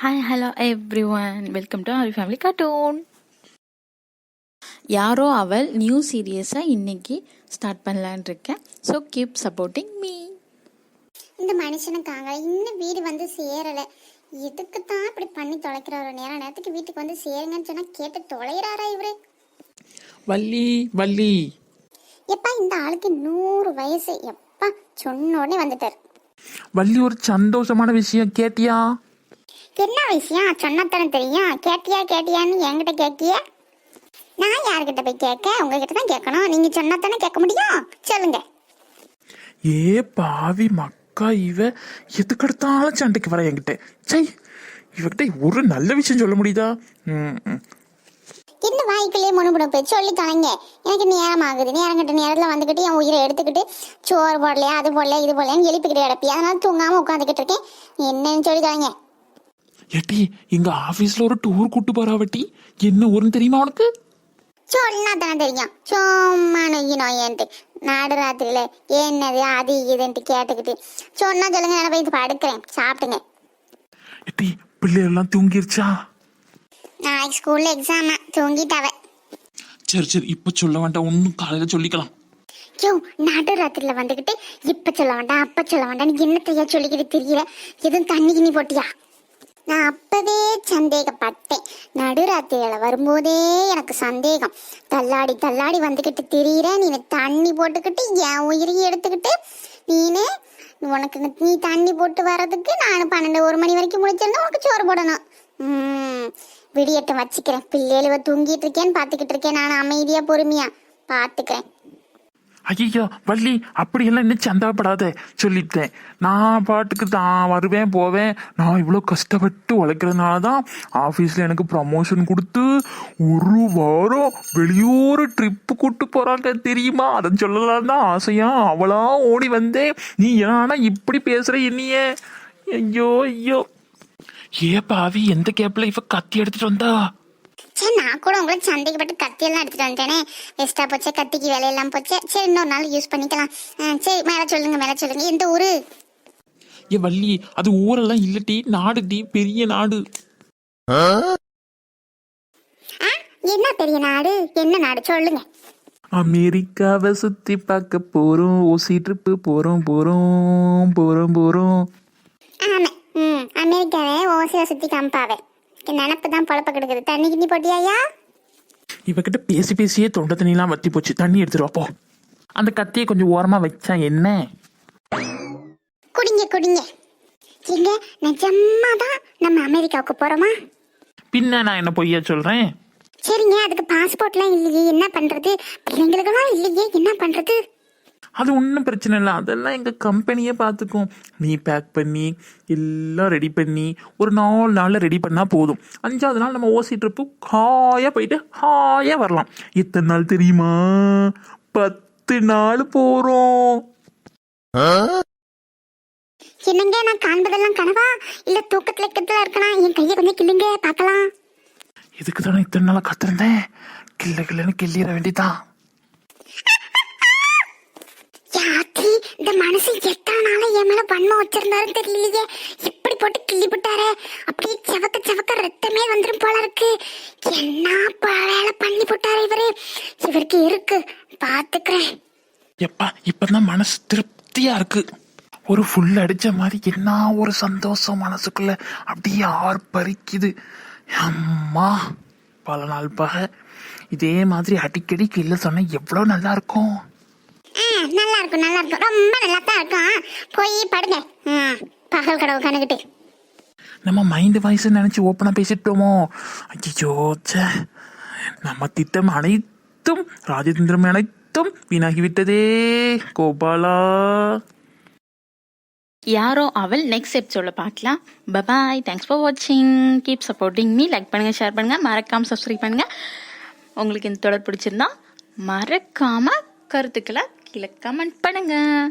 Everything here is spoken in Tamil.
Hi hello everyone welcome to our family cartoon யாரோ அவள் நியூ சீரியஸை இன்னைக்கு ஸ்டார்ட் பண்ணலான் இருக்கேன். ஸோ கீப் சப்போர்ட்டிங் மீ இந்த மனுஷனுக்காக இன்னும் வீடு வந்து சேரல. எதுக்கு தான் இப்படி பண்ணி தொலைக்கிறாரோ? நேரம் நேரத்துக்கு வீட்டுக்கு வந்து சேருங்கன்னு சொன்னா கேட்டு தொலைகிறாரா இவரு? வள்ளி வள்ளி. எப்பா இந்த ஆளுக்கு நூறு வயசு. எப்பா சொன்ன உடனே வந்துட்டார். வள்ளி ஒரு சந்தோஷமான விஷயம் கேட்டியா? என்ன விஷயம்? சொன்னத்தானே தெரியும். கேட்டியா கேட்டியான்னு என்கிட்ட கேட்கிய நான் யார்கிட்ட போய் கேட்க? உங்ககிட்ட தான் கேட்கணும். நீங்க சொன்னத்தானே கேட்க முடியும்? சொல்லுங்க. ஏ பாவி மக்கா இவ எதுக்கெடுத்தாலும் சண்டைக்கு வர என்கிட்ட. சை இவகிட்ட ஒரு நல்ல விஷயம் சொல்ல முடியுதா. என்ன வாய்க்குள்ளேயே முணுமுணுப்பு சொல்லி தொலைங்க. எனக்கு நேரம் ஆகுது. நேரம் கட்ட நேரத்தில் வந்துக்கிட்டு என் உயிரை எடுத்துக்கிட்டு சோறு போடலையா அது போடலையா இது போடலையான்னு எழுப்பிக்கிட்டு கிடப்பி அதனால தூங்காமல் உட்காந்துக்கிட்டு இருக்கேன். என்னன்னு சொல்லி தொலைங்க. ஏட்டி எங்க ஆபீஸ்ல ஒரு டூர் கூட்டு போறா வட்டி. என்ன ஊருன்னு தெரியுமா உனக்கு? சொன்னா தானே தெரியும். சும்மா நொய்யி நோயன்ட்டு நாடு ராத்திரியில என்னது அது இதுன்ட்டு கேட்டுக்கிட்டு. சொன்னா சொல்லுங்க நான் போய் படுக்கிறேன். சாப்பிட்டுங்க ஏட்டி பிள்ளைகள்லாம் தூங்கிருச்சா? நாளைக்கு ஸ்கூல்ல எக்ஸாமா தூங்கிட்டாவ. சரி சரி இப்ப சொல்ல வேண்டாம். ஒன்னும் காலையில சொல்லிக்கலாம். யோ நடு ராத்திரில வந்துகிட்டு இப்ப சொல்ல வேண்டாம் அப்ப சொல்ல வேண்டாம் என்னத்தையா சொல்லிக்கிட்டு தெரியல எதுவும் தண்ணி கிண்ணி போட்டியா? நான் அப்பவே சந்தேகப்பட்டேன். நடுராத்திரியில வரும்போதே எனக்கு சந்தேகம். தள்ளாடி தள்ளாடி வந்துக்கிட்டு திரியிற நீ தண்ணி போட்டுக்கிட்டு என் உயிரையும் எடுத்துக்கிட்டு நீனே உனக்கு நீ தண்ணி போட்டு வர்றதுக்கு நான் பன்னெண்டு ஒரு மணி வரைக்கும் முடிச்சிருந்தா உனக்கு சோறு போடணும். ம் விடியட்டும் வச்சுக்கிறேன். பிள்ளைகளுவ தூங்கிட்டு இருக்கேன்னு பார்த்துக்கிட்டு இருக்கேன். நான் அமைதியாக பொறுமையாக பார்த்துக்கிறேன். ஐயோ வள்ளி அப்படியெல்லாம் இன்னும் சந்தாப்படாத சொல்லிட்டேன். நான் பாட்டுக்கு தான் வருவேன் போவேன். நான் இவ்வளோ கஷ்டப்பட்டு உழைக்கிறதுனால தான் ஆஃபீஸில் எனக்கு ப்ரமோஷன் கொடுத்து ஒரு வாரம் வெளியூர் ட்ரிப்பு கூட்டு போகிறாங்க தெரியுமா? அதை சொல்லலாம் தான் ஆசையா? அவளா ஓடி வந்தேன் நீ ஏன்னா இப்படி பேசுகிற என்னையே? ஐயோ ஐயோ. ஏ பாவி எந்த கேப்பில் இவ கத்தி எடுத்துகிட்டு வந்தா? சரி நான் கூட உங்களை சந்தேகப்பட்டு கத்தியெல்லாம் எடுத்துட்டு வந்துட்டேனே. வேஸ்டா போச்சே கத்திக்கு வேலையெல்லாம் போச்சே. சரி இன்னொரு நாள் யூஸ் பண்ணிக்கலாம். ஆ, சரி மேலே சொல்லுங்க மேலே சொல்லுங்க. எந்த ஊரு? ஏ வள்ளி அது ஊரெல்லாம் இல்லட்டி நாடு டி பெரிய நாடு. ஆ? என்ன பெரிய நாடு? என்ன நாடு? சொல்லுங்க. அமெரிக்காவை சுத்தி பார்க்க போறோம். ஓசி ட்ரிப்பு போறோம் போறோம் போறோம் போறோம். ஆமா ம் அமெரிக்காவே ஓசியா சுத்தி காமிப்பாவே நினப்பு தான் பொழப்ப கிடக்குது. தண்ணி கிண்ணி போட்டியாயா இவகிட்ட பேசி பேசியே தொண்டை தண்ணிலாம் வத்தி போச்சு. தண்ணி எடுத்துட்டு வா, போ அந்த கத்தியை கொஞ்சம் ஓரமா வச்சா என்ன? குடிங்க குடிங்க. எங்க நிஜமா தான் நம்ம அமெரிக்காவுக்கு போறோமா? பின்ன நான் என்ன பொய்யா சொல்றேன்? சரிங்க அதுக்கு பாஸ்போர்ட்லாம் இல்லையே என்ன பண்றது? பிள்ளைங்களுக்கெல்லாம் இல்லையே என்ன பண்றது? அது ஒன்றும் பிரச்சனை இல்லை. அதெல்லாம் எங்கள் கம்பெனியே பார்த்துக்கும் நீ பேக் பண்ணி எல்லாம் ரெடி பண்ணி ஒரு நாலு நாளில் ரெடி பண்ணால் போதும். அஞ்சாவது நாள் நம்ம ஓசி ட்ரிப்பு ஹாயாக போயிட்டு ஹாயாக வரலாம். எத்தனை நாள் தெரியுமா? பத்து நாள் போகிறோம் என்னங்க நான் காண்பதெல்லாம் கனவா? இல்ல தூக்கத்துல கிட்டத்துல இருக்கனா? என் கையை கொஞ்சம் கிள்ளுங்க பார்க்கலாம். இதுக்கு தானே இத்தனை நாளாக காத்திருந்தேன்? கிள்ள கிள்ளன்னு கிள்ளிட வேண்டியதான் யாத்தி இந்த மனசு எத்தனை நாளா என் வச்சிருந்தாரு தெரியலையே. எப்படி போட்டு கிள்ளி விட்டாரு அப்படியே செவக்க செவக்க ரத்தமே வந்துடும் போல இருக்கு. என்ன ப- வேலை பண்ணி போட்டாரு இவரு. இவருக்கு இருக்கு. பாத்துக்கிறேன். எப்பா இப்பதான் மனசு திருப்தியா இருக்கு. ஒரு ஃபுல் அடிச்ச மாதிரி என்ன ஒரு சந்தோஷம் மனசுக்குள்ள அப்படியே ஆர் பறிக்குது அம்மா பல நாள் பக. இதே மாதிரி அடிக்கடி கீழே சொன்னால் எவ்வளோ நல்லா இருக்கும். நல்லா இருக்கும் நல்லா இருக்கும் ரொம்ப நல்லா தான் இருக்கும் போய் படுங்க. பகல் கடவு கணக்கிட்டு நம்ம மைண்ட் வாய்ஸ் நினைச்சு ஓப்பனா பேசிட்டோமோ? ஐயோ ச்சே. நம்ம திட்டம் அனைத்தும் ராஜதந்திரம் அனைத்தும் வீணாகிவிட்டதே கோபாலா. யாரோ அவள் நெக்ஸ்ட் எபிசோட பார்க்கலாம். பபாய் தேங்க்ஸ் ஃபார் வாட்சிங் கீப் சப்போர்ட்டிங் மீ லைக் பண்ணுங்கள் ஷேர் பண்ணுங்கள் மறக்காமல் சப்ஸ்கிரைப் பண்ணுங்கள் உங்களுக்கு இந்த தொடர் பிடிச்சிருந்தா மறக்காமல் கருத்துக்களை கீழே கமெண்ட் பண்ணுங்கள்